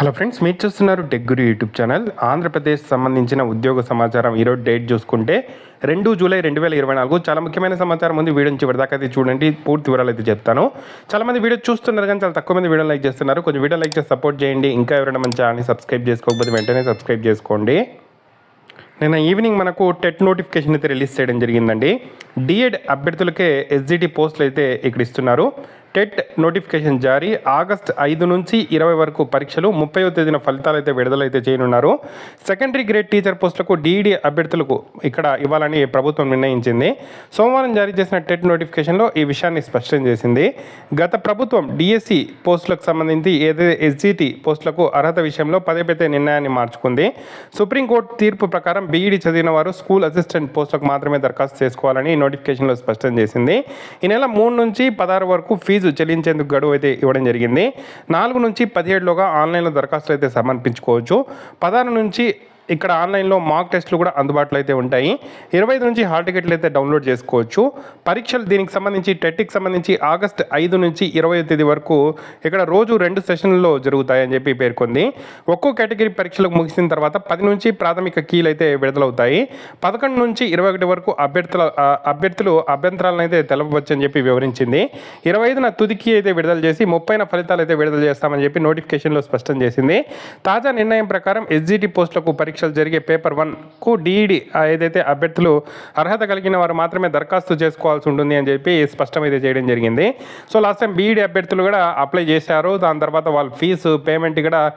Hello friends మీరు చూస్తున్నారు tech guru YouTube channel Andhra Pradesh సంబంధించిన ఉద్యోగ సమాచారం ఈరోజు డేట్ చూసుకుంటే రెండు జూలై రెండు వేల ఇరవై నాలుగు చాలా ముఖ్యమైన సమాచారం ఉంది. వీడియో నుంచి చివరిదాకా అయితే చూడండి. పూర్తి వివరాలు అయితే చెప్తాను. చాలా మంది వీడియో చూస్తున్నారు కానీ చాలా తక్కువ మంది వీడియో లైక్ చేస్తున్నారు. కొంచెం వీడియో లైక్ చేసి సపోర్ట్ చేయండి. ఇంకా ఎవరైనా మన ఛానల్ని సబ్స్క్రైబ్ చేసుకోకపోతే వెంటనే సబ్స్క్రైబ్ చేసుకోండి. నిన్న ఈవినింగ్ మనకు టెట్ నోటిఫికేషన్ అయితే రిలీజ్ చేయడం జరిగిందండి. డిఎడ్ అభ్యర్థులకే ఎస్జిటి పోస్టులు అయితే ఇక్కడ ఇస్తున్నారు. టెట్ నోటిఫికేషన్ జారీ. ఆగస్ట్ ఐదు నుంచి ఇరవై వరకు పరీక్షలు ముప్పై తేదీన ఫలితాలు అయితే విడుదలైతే చేయనున్నారు. సెకండరీ గ్రేడ్ టీచర్ పోస్టులకు డీఈడీ అభ్యర్థులకు ఇక్కడ ఇవ్వాలని ప్రభుత్వం నిర్ణయించింది. సోమవారం జారీ చేసిన టెట్ నోటిఫికేషన్లో ఈ విషయాన్ని స్పష్టం చేసింది. గత ప్రభుత్వం డిఎస్సి పోస్టులకు సంబంధించి ఏదైతే ఎస్జిటి పోస్టులకు అర్హత విషయంలో పదే పదే నిర్ణయాన్ని మార్చుకుంది. సుప్రీంకోర్టు తీర్పు ప్రకారం బీఈడీ చదివిన వారు స్కూల్ అసిస్టెంట్ పోస్టులకు మాత్రమే దరఖాస్తు చేసుకోవాలని నోటిఫికేషన్లో స్పష్టం చేసింది. ఈ నెల మూడు నుంచి పదహారు వరకు ఫీజు చెల్లించేందుకు గడువు అయితే ఇవ్వడం జరిగింది. నాలుగు నుంచి పదిహేడులోగా ఆన్లైన్లో దరఖాస్తులు అయితే సమర్పించుకోవచ్చు. పదహారు నుంచి ఇక్కడ ఆన్లైన్లో మాక్ టెస్ట్లు కూడా అందుబాటులో అయితే ఉంటాయి. ఇరవై ఐదు నుంచి హాల్ టికెట్లు అయితే డౌన్లోడ్ చేసుకోవచ్చు. పరీక్షలు దీనికి సంబంధించి టెట్కి సంబంధించి ఆగస్ట్ ఐదు నుంచి ఇరవై తేదీ వరకు ఇక్కడ రోజు రెండు సెషన్లలో జరుగుతాయని చెప్పి పేర్కొంది. ఒక్కో కేటగిరీ పరీక్షలకు ముగిసిన తర్వాత పది నుంచి ప్రాథమిక కీలు అయితే విడుదలవుతాయి. పదకొండు నుంచి ఇరవై ఒకటి వరకు అభ్యర్థుల అభ్యర్థులు అభ్యంతరాలను అయితే తెలపవచ్చని చెప్పి వివరించింది. ఇరవై ఐదున తుదికి అయితే విడుదల చేసి ముప్పైన ఫలితాలు అయితే విడుదల చేస్తామని చెప్పి నోటిఫికేషన్లో స్పష్టం చేసింది. తాజా నిర్ణయం ప్రకారం ఎస్జిటి పోస్టులకు పరీక్షలు జరిగే పేపర్ వన్కు డిఈడి ఏదైతే అభ్యర్థులు అర్హత కలిగిన వారు మాత్రమే దరఖాస్తు చేసుకోవాల్సి ఉంటుంది అని చెప్పి స్పష్టం అయితే చేయడం జరిగింది. సో లాస్ట్ టైం బీఈడి అభ్యర్థులు కూడా అప్లై చేశారు. దాని తర్వాత వాళ్ళ ఫీజు పేమెంట్ కూడా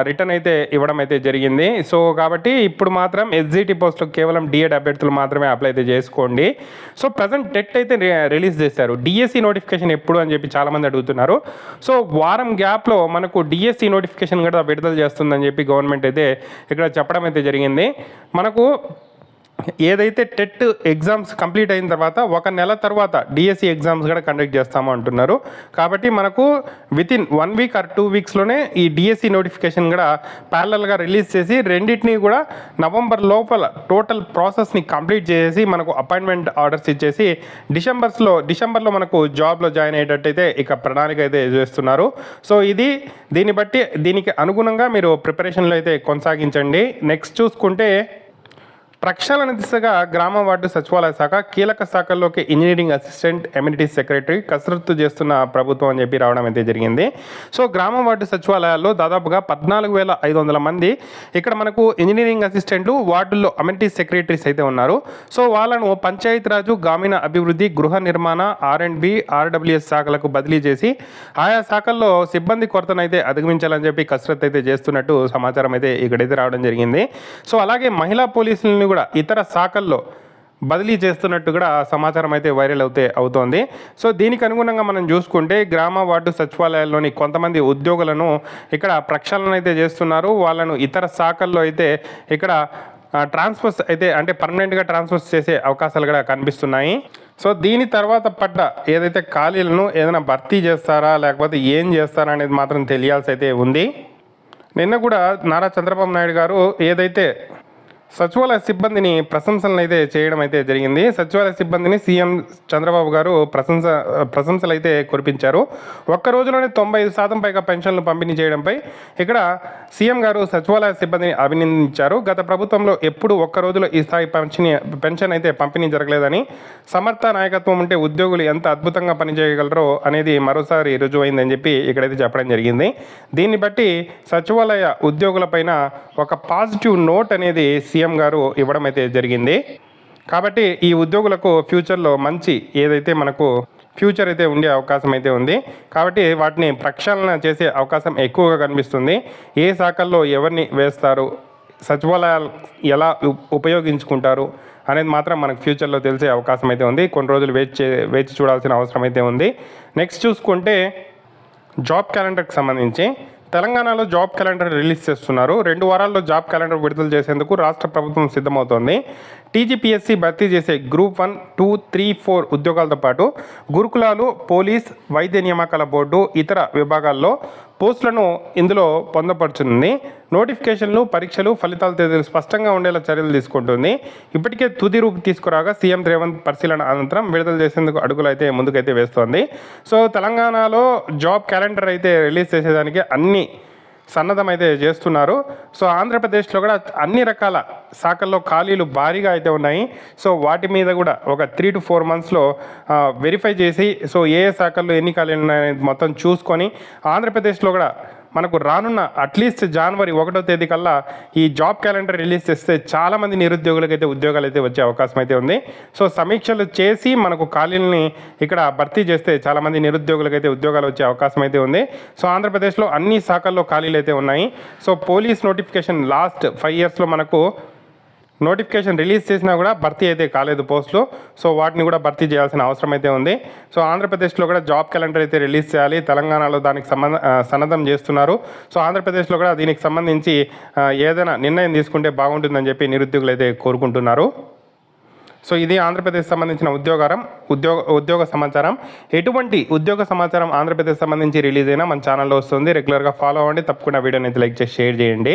రిటర్న్ అయితే ఇవ్వడం అయితే జరిగింది. సో కాబట్టి ఇప్పుడు మాత్రం ఎస్జిటి పోస్టులు కేవలం డిఎడ్ అభ్యర్థులు మాత్రమే అప్లై అయితే చేసుకోండి. సో ప్రజెంట్ టెట్ అయితే రి- రిలీజ్ చేశారు. డిఎస్సి నోటిఫికేషన్ ఎప్పుడు అని చెప్పి చాలామంది అడుగుతున్నారు. సో వారం గ్యాప్లో మనకు డిఎస్సి నోటిఫికేషన్ కూడా విడుదల చేస్తుందని చెప్పి గవర్నమెంట్ అయితే ఇక్కడ చెప్పడం అయితే జరిగింది. మనకు ఏదైతే టెట్ ఎగ్జామ్స్ కంప్లీట్ అయిన తర్వాత ఒక నెల తర్వాత డిఎస్సి ఎగ్జామ్స్ కూడా కండక్ట్ చేస్తాము అంటున్నారు. కాబట్టి మనకు with in one week or two వీక్స్లోనే ఈ డిఎస్సి నోటిఫికేషన్ కూడా ప్యారలల్గా రిలీజ్ చేసి రెండింటినీ కూడా నవంబర్ లోపల టోటల్ ప్రాసెస్ని కంప్లీట్ చేసి మనకు అపాయింట్మెంట్ ఆర్డర్స్ ఇచ్చేసి డిసెంబర్స్లో డిసెంబర్లో మనకు జాబ్లో జాయిన్ అయ్యేటట్టయితే ఇక ప్రణాళిక అయితే చేస్తున్నారు. సో ఇది దీన్ని బట్టి దీనికి అనుగుణంగా మీరు ప్రిపరేషన్లో అయితే కొనసాగించండి. నెక్స్ట్ చూసుకుంటే ప్రక్షాళన దిశగా గ్రామ వార్డు సచివాలయ శాఖ కీలక శాఖల్లోకి ఇంజనీరింగ్ అసిస్టెంట్ ఎమ్యూనిటీ సెక్రటరీ కసరత్తు చేస్తున్న ప్రభుత్వం అని చెప్పి రావడం అయితే జరిగింది. సో గ్రామ వార్డు సచివాలయాల్లో దాదాపుగా పద్నాలుగు వేల ఐదు వందల మంది ఇక్కడ మనకు ఇంజనీరింగ్ అసిస్టెంట్లు వార్డుల్లో అమెనిటీ సెక్రటరీస్ అయితే ఉన్నారు. సో వాళ్ళను పంచాయతీరాజు గ్రామీణ అభివృద్ధి గృహ నిర్మాణ ఆర్ అండ్ బి ఆర్డబ్ల్యూఎస్ శాఖలకు బదిలీ చేసి ఆయా శాఖల్లో సిబ్బంది కొరతనైతే అధిగమించాలని చెప్పి కసరత్తు అయితే చేస్తున్నట్టు సమాచారం అయితే ఇక్కడైతే రావడం జరిగింది. సో అలాగే మహిళా పోలీసులను కూడా ఇతర శాఖల్లో బదిలీ చేస్తున్నట్టు కూడా సమాచారం అయితే వైరల్ అవుతే అవుతోంది. సో దీనికి అనుగుణంగా మనం చూసుకుంటే గ్రామ వార్డు సచివాలయాల్లోని కొంతమంది ఉద్యోగులను ఇక్కడ ప్రక్షాళన అయితే చేస్తున్నారు. వాళ్ళను ఇతర శాఖల్లో అయితే ఇక్కడ ట్రాన్స్ఫర్స్ అయితే అంటే పర్మనెంట్గా ట్రాన్స్ఫర్స్ చేసే అవకాశాలు కూడా కనిపిస్తున్నాయి. సో దీని తర్వాత పడ్డ ఏదైతే ఖాళీలను ఏదైనా భర్తీ చేస్తారా లేకపోతే ఏం చేస్తారా అనేది మాత్రం తెలియాల్సి అయితే ఉంది. నిన్న కూడా నారా చంద్రబాబు నాయుడు గారు ఏదైతే సచివాలయ సిబ్బందిని ప్రశంసలను అయితే చేయడం అయితే జరిగింది. సచివాలయ సిబ్బందిని సీఎం చంద్రబాబు గారు ప్రశంస ప్రశంసలు అయితే కురిపించారు. ఒక్క రోజులోనే తొంభై ఐదు శాతం పైగా పెన్షన్లు పంపిణీ చేయడంపై ఇక్కడ సీఎం గారు సచివాలయ సిబ్బందిని అభినందించారు. గత ప్రభుత్వంలో ఎప్పుడు ఒక్క రోజులో ఈ స్థాయి పెన్షన్ పెన్షన్ అయితే పంపిణీ జరగలేదని సమర్థ నాయకత్వం ఉంటే ఉద్యోగులు ఎంత అద్భుతంగా పనిచేయగలరో అనేది మరోసారి రుజువైందని చెప్పి ఇక్కడైతే చెప్పడం జరిగింది. దీన్ని బట్టి సచివాలయ ఉద్యోగులపైన ఒక పాజిటివ్ నోట్ అనేది సీఎం సీఎం గారు ఇవ్వడం అయితే జరిగింది. కాబట్టి ఈ ఉద్యోగులకు ఫ్యూచర్లో మంచి ఏదైతే మనకు ఫ్యూచర్ అయితే ఉండే అవకాశం అయితే ఉంది. కాబట్టి వాటిని ప్రక్షాళన చేసే అవకాశం ఎక్కువగా కనిపిస్తుంది. ఏ శాఖల్లో ఎవరిని వేస్తారు? సచివాలయాలు ఎలా ఉపయోగించుకుంటారు? అనేది మాత్రం మనకు ఫ్యూచర్లో తెలిసే అవకాశం అయితే ఉంది. కొన్ని రోజులు వేచి వేచి చూడాల్సిన అవసరం అయితే ఉంది. నెక్స్ట్ చూసుకుంటే జాబ్ క్యాలెండర్కి సంబంధించి తెలంగాణలో జాబ్ క్యాలెండర్ రిలీజ్ చేస్తున్నారు. రెండు వారాల్లో జాబ్ క్యాలెండర్ విడుదల చేసేందుకు రాష్ట్ర ప్రభుత్వం సిద్ధమవుతోంది. టీజీపీఎస్సీ భర్తీ చేసే group one two three four ఉద్యోగాలతో పాటు గురుకులాలు పోలీస్ వైద్య నియామకాల బోర్డు ఇతర విభాగాల్లో పోస్టులను ఇందులో పొందపరుచుంది. నోటిఫికేషన్లు పరీక్షలు ఫలితాల తేదీలు స్పష్టంగా ఉండేలా చర్యలు తీసుకుంటుంది. ఇప్పటికే తుది రూపు తీసుకురాగా సీఎం రేవంత్ పరిశీలన అనంతరం విడుదల చేసేందుకు అడుగులు అయితే ముందుకైతే వేస్తోంది. సో తెలంగాణలో జాబ్ క్యాలెండర్ అయితే రిలీజ్ చేసేదానికి అన్ని సన్నద్ధం అయితే చేస్తున్నారు. సో ఆంధ్రప్రదేశ్లో కూడా అన్ని రకాల శాఖల్లో ఖాళీలు భారీగా అయితే ఉన్నాయి. సో వాటి మీద కూడా ఒక త్రీ టు ఫోర్ మంత్స్లో వెరిఫై చేసి సో ఏ ఏ శాఖల్లో ఎన్ని ఖాళీలు ఉన్నాయనేది మొత్తం చూసుకొని ఆంధ్రప్రదేశ్లో కూడా మనకు రానున్న అట్లీస్ట్ జనవరి ఒకటో తేదీ కల్లా ఈ జాబ్ క్యాలెండర్ రిలీజ్ చేస్తే చాలామంది నిరుద్యోగులకు అయితే ఉద్యోగాలు అయితే వచ్చే అవకాశం అయితే ఉంది. సో సమీక్షలు చేసి మనకు ఖాళీలని ఇక్కడ భర్తీ చేస్తే చాలామంది నిరుద్యోగులకు అయితే ఉద్యోగాలు వచ్చే అవకాశం అయితే ఉంది. సో ఆంధ్రప్రదేశ్లో అన్ని శాఖల్లో ఖాళీలు అయితే ఉన్నాయి. So police notification last five ఇయర్స్లో మనకు నోటిఫికేషన్ రిలీజ్ చేసినా కూడా భర్తీ అయితే కాలేదు పోస్టులు. సో వాటిని కూడా భర్తీ చేయాల్సిన అవసరం అయితే ఉంది. సో ఆంధ్రప్రదేశ్లో కూడా జాబ్ క్యాలెండర్ అయితే రిలీజ్ చేయాలి. తెలంగాణలో దానికి సంబంధ సన్నద్ధం చేస్తున్నారు. సో ఆంధ్రప్రదేశ్లో కూడా దీనికి సంబంధించి ఏదైనా నిర్ణయం తీసుకుంటే బాగుంటుందని చెప్పి నిరుద్యోగులు అయితే కోరుకుంటున్నారు. సో ఇది ఆంధ్రప్రదేశ్ సంబంధించిన ఉద్యోగారం ఉద్యోగ ఉద్యోగ సమాచారం. ఎటువంటి ఉద్యోగ సమాచారం ఆంధ్రప్రదేశ్ సంబంధించి రిలీజ్ అయినా మన ఛానల్లో వస్తుంది. రెగ్యులర్గా ఫాలో అవ్వండి. తప్పకుండా వీడియోని అయితే లైక్ చేసి షేర్ చేయండి.